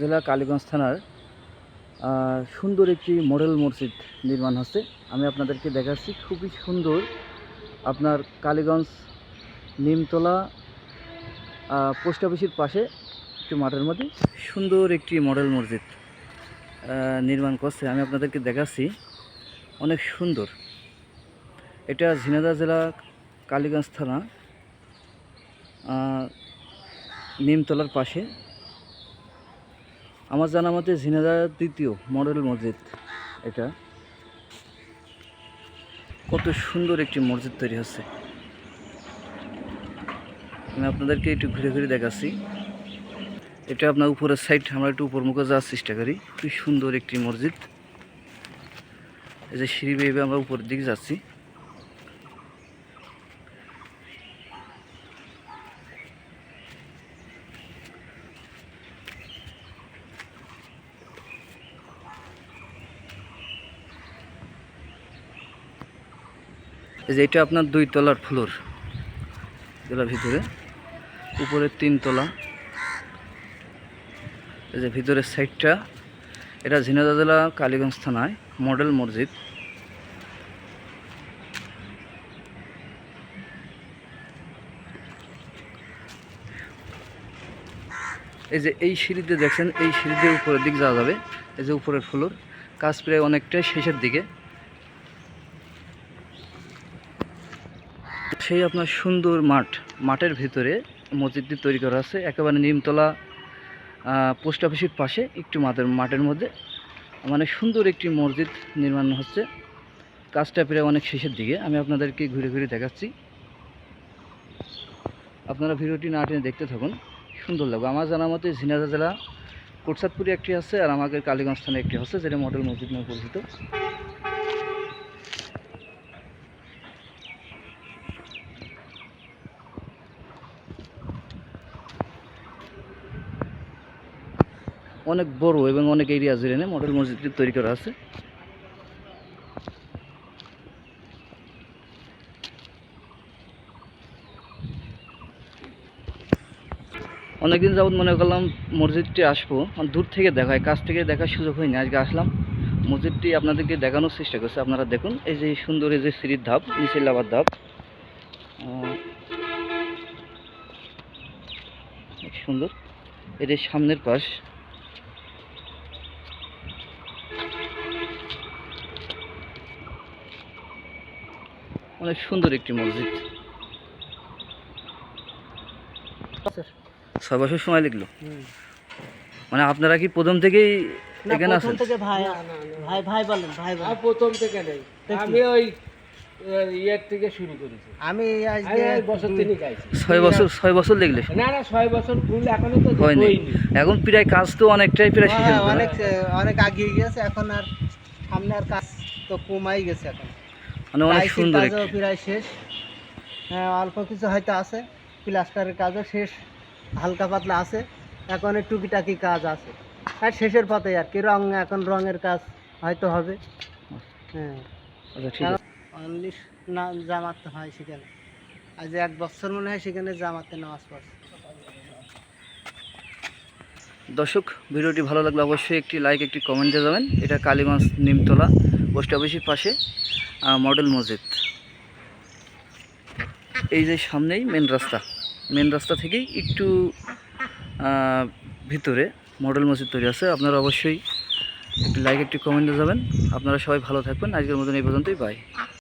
জেলা কালীগঞ্জ থানার সুন্দর একটি মডেল মসজিদ নির্মাণ হচ্ছে। আমি আপনাদেরকে দেখাচ্ছি, খুবই সুন্দর আপনার কালীগঞ্জ নিমতলা পোস্ট অফিসের পাশে একটি মাঠের মধ্যে সুন্দর একটি মডেল মসজিদ নির্মাণ করছে। আমি আপনাদেরকে দেখাচ্ছি, অনেক সুন্দর। এটা ঝিনাইদহ জেলা কালীগঞ্জ থানা নিমতলার পাশে। আমার জানা মতে ঝিনাইদহ দ্বিতীয় মডেল মসজিদ এটা। কত সুন্দর একটি মসজিদ তৈরি হচ্ছে। আমি আপনাদেরকে একটু ঘুরে ঘুরে দেখাচ্ছি। এটা আপনার উপরের সাইড আমরা একটু উপর মুখে যাওয়ার চেষ্টা করি। খুবই সুন্দর একটি মসজিদ। এই যে সিঁড়ি বেয়ে আমরা উপরের দিকে যাচ্ছি। এই যে এটা আপনার দুই তলার ফ্লোর এগুলোর ভিতরে। উপরে তিন তলা। এই যে ভিতরের সাইডটা, এটা ঝিনাইদহ জেলা কালীগঞ্জ থানায়, মডেল মসজিদ। এই যে এই সিঁড়িতে দেখছেন, এই সিঁড়িতে উপরের দিক যাওয়া যাবে। এই যে উপরের ফ্লোর, কাজ প্রায় অনেকটাই শেষের দিকে। সেই আপনার সুন্দর মাঠ, মাঠের ভিতরে মসজিদটি তৈরি করা আছে। একেবারে নিমতলা পোস্ট অফিসের পাশে একটু মাঠের মাঠের মধ্যে। মানে সুন্দর একটি মসজিদ নির্মাণ হচ্ছে। কাজটা প্রায় অনেক শেষের দিকে। আমি আপনাদেরকে ঘুরে ঘুরে দেখাচ্ছি। আপনারা ভিডিওটি না টেনে দেখতে থাকুন। সুন্দর লাগবে। আমার জানা মতে ঝিনাইদহ জেলা কোটসাদপুরে একটি আছে আর আমাদের কালীগঞ্জ স্থানে একটি আছে, যেটা মডেল মসজিদ নামে পরিচিত। অনেক বড় এবং অনেক এরিয়া জুড়ে নিয়ে মডেল মসজিদটি তৈরি করা আছে। অনেকদিন যাবত মনে করলাম মসজিদটি আসব। আর দূর থেকে দেখায় কাছ থেকে দেখার সুযোগ হয়নি। আজকে আসলাম। মসজিদটি আপনাদেরকে দেখানোর চেষ্টা করছে, আপনারা দেখুন। এই যে সুন্দর, এই যে সিঁড়ির ধাপ নিচে লাভার ধাপ। সুন্দর। এর সামনের পাশ। অনেক সুন্দর একটি মসজিদ। ছয় বছর সময় লাগল মানে আপনারা কি প্রথম থেকেই এখানে আছেন? থেকে ভাই ভাই ভাই বলেন ভাই বলেন। প্রথম থেকে নেই। আমি ওই আহ, থেকে শুরু করেছি। আমি আমি আজকে বছর তিনই গাইছি ছয় বছর ছয় বছর লাগলে না না ছয় বছর ফুল এখনও তো হয়নি। এখন প্রায় কাজ তো অনেকটাই প্রায় হ্যাঁ। অনেক অনেক আগিয়ে গেছে এখন আর সামনে আর কাজ তো কমাই গেছে এখন। মানে অনেক সুন্দর কাজও প্রায় শেষ। হ্যাঁ অল্প কিছু হয়তো আছে। প্লাস্টারের কাজও শেষ হালকা পাতলা আছে। এখন টুকিটাকি কাজ আছে। আর শেষের পথে আর কি রং এখন রঙের কাজ হয়তো হবে। হ্যাঁ। আচ্ছা অনলি না জামাতে হয় সেখানে। আজ এক বছর মনে হয় সেখানে জামাতে নামাজ পড়ছে দর্শক ভিডিওটি ভালো লাগলে অবশ্যই একটি লাইক একটি কমেন্ট দিয়ে যাবেন। এটা কালীগঞ্জ নিমতলা পোস্ট অফিসের পাশে। মডেল মসজিদ। এই যে সামনেই মেন রাস্তা। মেন রাস্তা থেকেই একটু ভিতরে মডেল মসজিদ তৈরি আছে। আপনারা অবশ্যই একটু লাইক একটু কমেন্টে যাবেন। আপনারা সবাই ভালো থাকবেন। আজকের মতন এই পর্যন্তই। বাই